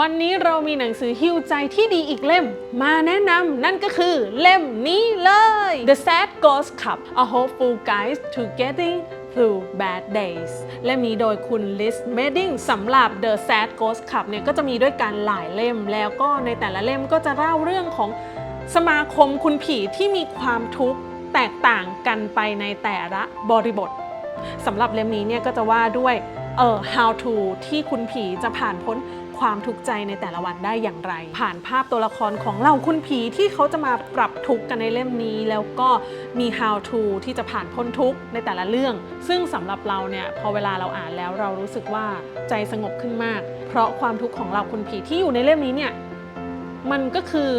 วันนี้เรามีหนังสือฮิวใจที่ดีอีกเล่ม มาแนะนำนั่นก็คือเล่มนี้เลย The Sad Ghost Club A Hopeful Guide to Getting Through Bad Days เล่มนี้โดยคุณลิสเมดิงสำหรับ The Sad Ghost Club เนี่ยก็จะมีด้วยกันหลายเล่ม แล้วก็ในแต่ละเล่มก็จะเล่าเรื่องของสมาคมคุณผีที่มีความทุกข์แตกต่างกันไปในแต่ละบริบทสำหรับเล่มนี้เนี่ยก็จะว่าด้วย เอ่อ how to ที่คุณผีจะผ่านพ้นความทุกข์ใจในแต่ละวันได้อย่างไร ผ่านภาพตัวละครของเราคุณผีที่เขาจะมาปรับทุกข์กันในเล่มนี้ แล้วก็มี how to ที่จะผ่านพ้นทุกข์ในแต่ละเรื่อง ซึ่งสำหรับเราเนี่ยพอเวลาเราอ่านแล้วเรารู้สึกว่าใจสงบขึ้นมาก เพราะความทุกข์ของเราคุณผีที่อยู่ในเล่มนี้เนี่ยมันก็คือ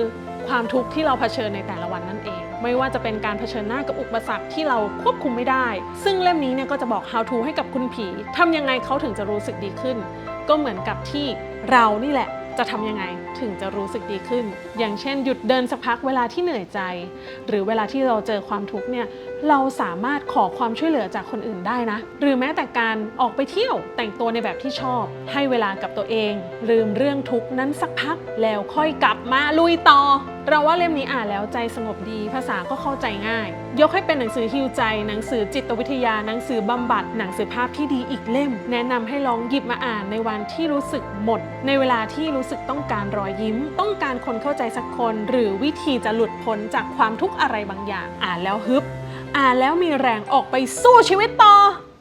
ความทุกข์ที่เราเผชิญในแต่ละวันนั่นเอง ไม่ว่าจะเป็นการเผชิญหน้ากับอุปสรรคที่เราควบคุมไม่ได้ ซึ่งเล่มนี้เนี่ยก็จะบอก how to ให้กับคุณผีทำยังไงเขาถึงจะรู้สึกดีขึ้น ก็เหมือนกับที่เรานี่แหละจะทำยังไงถึงจะรู้สึกดีขึ้น อย่างเช่น หยุดเดินสักพักเวลาที่เหนื่อยใจ หรือเวลาที่เราเจอความทุกข์เนี่ยเราสามารถขอความช่วยเหลือจากคนอื่นได้นะ หรือแม้แต่การออกไปเที่ยวแต่งตัวในแบบที่ชอบ ให้เวลากับตัวเอง ลืมเรื่องทุกข์นั้นสักพักแล้วค่อยกลับมาลุยต่อ เราว่าเล่มนี้อ่านแล้วใจสงบดี ภาษาก็เข้าใจง่าย ยกให้เป็นหนังสือฮิวใจ หนังสือจิตวิทยา หนังสือบำบัด หนังสือภาพที่ดีอีกเล่ม แนะนำให้ลองหยิบมาอ่านในวันที่รู้สึกหมด ในเวลาที่รู้สึกต้องการรอยยิ้ม ต้องการคนเข้าใจสักคน หรือวิธีจะหลุดพ้นจากความทุกข์อะไรบางอย่าง อ่านแล้วฮึบ อ่านแล้วมีแรงออกไปสู้ชีวิตต่อ